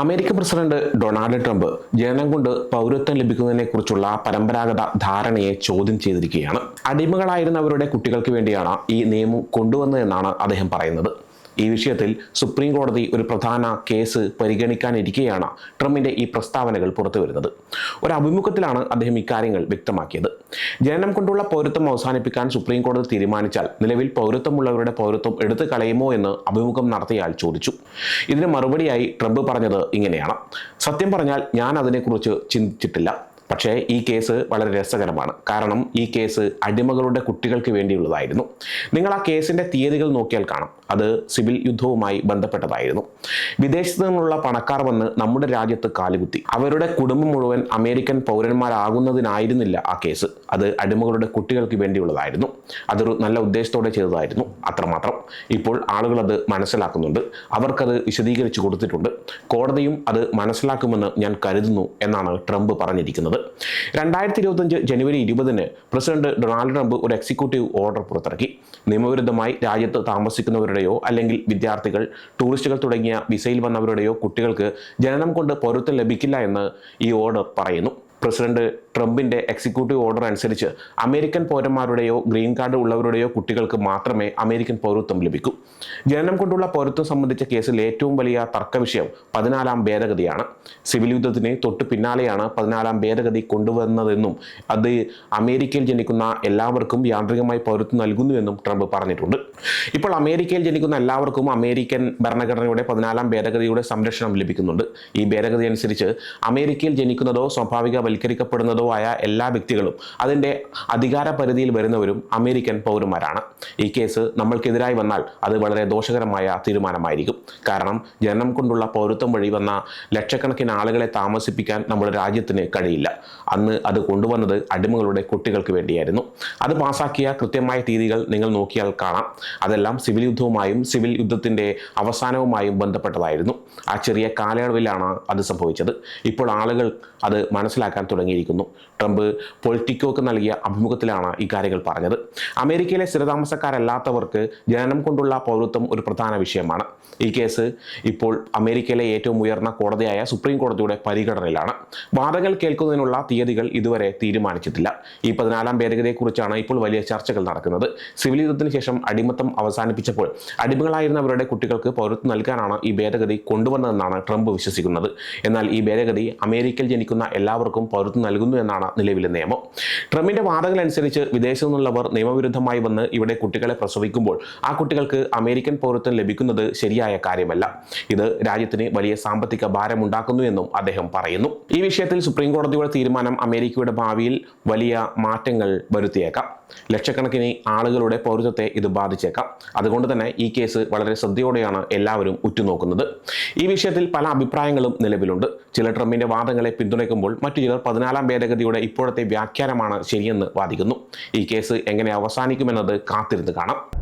American president Donald Trump ജനനം കൊണ്ട് പൗരത്വം ലഭിക്കുന്നതിനെ കുറിച്ചുള്ള പരമ്പരാഗത ധാരണയെ ചോദ്യം ചെയ്തിരിക്കുകയാണ്. അടിമകളായിരുന്നവരുടെ കുട്ടികൾക്ക് വേണ്ടിയാണ് ഈ നിയമം കൊണ്ടുവന്നതെന്നാണ് അദ്ദേഹം പറയുന്നത്. ഈ വിഷയത്തിൽ സുപ്രീം കോടതി ഒരു പ്രധാന കേസ് പരിഗണിക്കാനിരിക്കെയാണ് ട്രംപിന്റെ ഈ പ്രസ്താവനകൾ പുറത്തു വരുന്നത്. ഒരു അഭിമുഖത്തിലാണ് അദ്ദേഹം ഇക്കാര്യങ്ങൾ വ്യക്തമാക്കിയത്. ജനനം കൊണ്ടുള്ള പൗരത്വം അവസാനിപ്പിക്കാൻ സുപ്രീം കോടതി തീരുമാനിച്ചാൽ നിലവിൽ പൗരത്വമുള്ളവരുടെ പൗരത്വം എടുത്തു കളയുമോ എന്ന് അഭിമുഖം നടത്തിയാൽ ചോദിച്ചു. ഇതിന് മറുപടിയായി ട്രംപ് പറഞ്ഞത് ഇങ്ങനെയാണ്. സത്യം പറഞ്ഞാൽ ഞാൻ അതിനെക്കുറിച്ച് ചിന്തിച്ചിട്ടില്ല. പക്ഷേ ഈ കേസ് വളരെ രസകരമാണ്. കാരണം ഈ കേസ് അടിമകളുടെ കുട്ടികൾക്ക് വേണ്ടിയുള്ളതായിരുന്നു. നിങ്ങൾ ആ കേസിന്റെ തീയതികൾ നോക്കിയാൽ കാണാം. അത് സിവിൽ യുദ്ധവുമായി ബന്ധപ്പെട്ടതായിരുന്നു. വിദേശത്തു നിന്നുള്ള പണക്കാർ വന്ന് നമ്മുടെ രാജ്യത്ത് കാലുകുത്തി. അവരുടെ കുടുംബം മുഴുവൻ അമേരിക്കൻ പൗരന്മാരാകുന്നതിനായിരുന്നില്ല ആ കേസ്. അത് അടിമകളുടെ കുട്ടികൾക്ക് വേണ്ടിയുള്ളതായിരുന്നു. അതൊരു നല്ല ഉദ്ദേശത്തോടെ ചെയ്തതായിരുന്നു. അത്രമാത്രം. ഇപ്പോൾ ആളുകൾ അത് മനസ്സിലാക്കുന്നുണ്ട്. അവർക്കത് വിശദീകരിച്ചു കൊടുത്തിട്ടുണ്ട്. കോടതിയും അത് മനസ്സിലാക്കുമെന്ന് ഞാൻ കരുതുന്നു എന്നാണ് ട്രംപ് പറഞ്ഞിരിക്കുന്നത്. രണ്ടായിരത്തി ഇരുപത്തഞ്ച് ജനുവരി ഇരുപതിന് പ്രസിഡന്റ് ഡൊണാൾഡ് ട്രംപ് ഒരു എക്സിക്യൂട്ടീവ് ഓർഡർ പുറത്തിറക്കി. നിയമവിരുദ്ധമായി രാജ്യത്ത് താമസിക്കുന്നവരുടെയോ അല്ലെങ്കിൽ വിദ്യാർത്ഥികൾ ടൂറിസ്റ്റുകൾ തുടങ്ങിയ വിസയിൽ വന്നവരുടെയോ കുട്ടികൾക്ക് ജനനം കൊണ്ട് പൗരത്വം ലഭിക്കില്ല എന്ന് ഈ ഓർഡർ പറയുന്നു. പ്രസിഡന്റ് ട്രംപിന്റെ എക്സിക്യൂട്ടീവ് ഓർഡർ അനുസരിച്ച് അമേരിക്കൻ പൗരന്മാരുടെയോ ഗ്രീൻ കാർഡ് ഉള്ളവരുടെയോ കുട്ടികൾക്ക് മാത്രമേ അമേരിക്കൻ പൗരത്വം ലഭിക്കൂ. ജനനം കൊണ്ടുള്ള പൗരത്വം സംബന്ധിച്ച കേസിൽ ഏറ്റവും വലിയ തർക്കവിഷയം പതിനാലാം ഭേദഗതിയാണ്. സിവിൽ യുദ്ധത്തിന് തൊട്ട് പിന്നാലെയാണ് പതിനാലാം ഭേദഗതി കൊണ്ടുവന്നതെന്നും അത് അമേരിക്കയിൽ ജനിക്കുന്ന എല്ലാവർക്കും യാന്ത്രികമായി പൗരത്വം നൽകുന്നുവെന്നും ട്രംപ് പറഞ്ഞിട്ടുണ്ട്. ഇപ്പോൾ അമേരിക്കയിൽ ജനിക്കുന്ന എല്ലാവർക്കും അമേരിക്കൻ ഭരണഘടനയുടെ പതിനാലാം ഭേദഗതിയുടെ സംരക്ഷണം ലഭിക്കുന്നുണ്ട്. ഈ ഭേദഗതി അനുസരിച്ച് അമേരിക്കയിൽ ജനിക്കുന്നതോ സ്വാഭാവികവൽക്കരിക്കപ്പെടുന്നതോ ആയ എല്ലാ വ്യക്തികളും അതിന്റെ അധികാര പരിധിയിൽ വരുന്നവരും അമേരിക്കൻ പൗരന്മാരാണ്. ഈ കേസ് നമ്മൾക്കെതിരായി വന്നാൽ അത് വളരെ ദോഷകരമായ തീരുമാനമായിരിക്കും. കാരണം ജനനം കൊണ്ടുള്ള പൗരത്വം വഴി വന്ന ലക്ഷക്കണക്കിന് ആളുകളെ താമസിപ്പിക്കാൻ നമ്മുടെ രാജ്യത്തിന് കഴിയില്ല. അന്ന് അത് കൊണ്ടുവന്നത് അടിമകളുടെ കുട്ടികൾക്ക് വേണ്ടിയായിരുന്നു. അത് പാസാക്കിയ കൃത്യമായ തീയതികൾ നിങ്ങൾ നോക്കിയാൽ കാണാം. അതെല്ലാം സിവിൽ യുദ്ധവുമായും സിവിൽ യുദ്ധത്തിന്റെ അവസാനവുമായും ബന്ധപ്പെട്ടതായിരുന്നു. ആ ചെറിയ കാലയളവിലാണ് അത് സംഭവിച്ചത്. ഇപ്പോൾ ആളുകൾ അത് മനസ്സിലാക്കാൻ തുടങ്ങിയിരിക്കുന്നു. ട്രംപ് പൊളിറ്റിക്കോക്ക് നൽകിയ അഭിമുഖത്തിലാണ് ഇക്കാര്യങ്ങൾ കാര്യങ്ങൾ പറഞ്ഞത്. അമേരിക്കയിലെ സ്ഥിരതാമസക്കാരല്ലാത്തവർക്ക് ജനനം കൊണ്ടുള്ള പൗരത്വം ഒരു പ്രധാന വിഷയമാണ്. ഈ കേസ് ഇപ്പോൾ അമേരിക്കയിലെ ഏറ്റവും ഉയർന്ന കോടതിയായ സുപ്രീം കോടതിയുടെ പരിഗണനയിലാണ്. വാദങ്ങൾ കേൾക്കുന്നതിനുള്ള തീയതികൾ ഇതുവരെ തീരുമാനിച്ചിട്ടില്ല. ഈ പതിനാലാം ഭേദഗതിയെക്കുറിച്ചാണ് ഇപ്പോൾ വലിയ ചർച്ചകൾ നടക്കുന്നത്. സിവിൽ യുദ്ധത്തിന് ശേഷം അടിമത്തം അവസാനിപ്പിച്ചപ്പോൾ അടിമകളായിരുന്നവരുടെ കുട്ടികൾക്ക് പൗരത്വം നൽകാനാണ് ഈ ഭേദഗതി കൊണ്ടുവന്നതെന്നാണ് ട്രംപ് വിശ്വസിക്കുന്നത്. എന്നാൽ ഈ ഭേദഗതി അമേരിക്കയിൽ ജനിക്കുന്ന എല്ലാവർക്കും പൗരത്വം നൽകുന്നു എന്നാണ് നിലവിലെ നിയമം. ട്രംപിന്റെ വാദങ്ങൾ അനുസരിച്ച് വിദേശത്തു നിന്നുള്ളവർ നിയമവിരുദ്ധമായി വന്ന് ഇവിടെ കുട്ടികളെ പ്രസവിക്കുമ്പോൾ ആ കുട്ടികൾക്ക് അമേരിക്കൻ പൗരത്വം ലഭിക്കുന്നത് ശരിയായ കാര്യമല്ല. ഇത് രാജ്യത്തിന് വലിയ സാമ്പത്തിക ഭാരമുണ്ടാക്കുന്നു എന്നും അദ്ദേഹം പറയുന്നു. ഈ വിഷയത്തിൽ സുപ്രീം കോടതിയുടെ തീരുമാനം അമേരിക്കയുടെ ഭാവിയിൽ വലിയ മാറ്റങ്ങൾ വരുത്തിയേക്കാം. ലക്ഷക്കണക്കിന് ആളുകളുടെ പൗരത്വത്തെ ഇത് ബാധിച്ചേക്കാം. അതുകൊണ്ട് തന്നെ ഈ കേസ് വളരെ ശ്രദ്ധയോടെയാണ് എല്ലാവരും ഉറ്റുനോക്കുന്നത്. ഈ വിഷയത്തിൽ പല അഭിപ്രായങ്ങളും നിലവിലുണ്ട്. ചില ട്രംപിന്റെ വാദങ്ങളെ പിന്തുണയ്ക്കുമ്പോൾ മറ്റു ചിലർ പതിനാലാം ഭേദഗതിയുടെ ഇപ്പോഴത്തെ വ്യാഖ്യാനമാണ് ശരിയെന്ന് വാദിക്കുന്നു. ഈ കേസ് എങ്ങനെ അവസാനിക്കുമെന്നത് കാത്തിരുന്ന് കാണാം.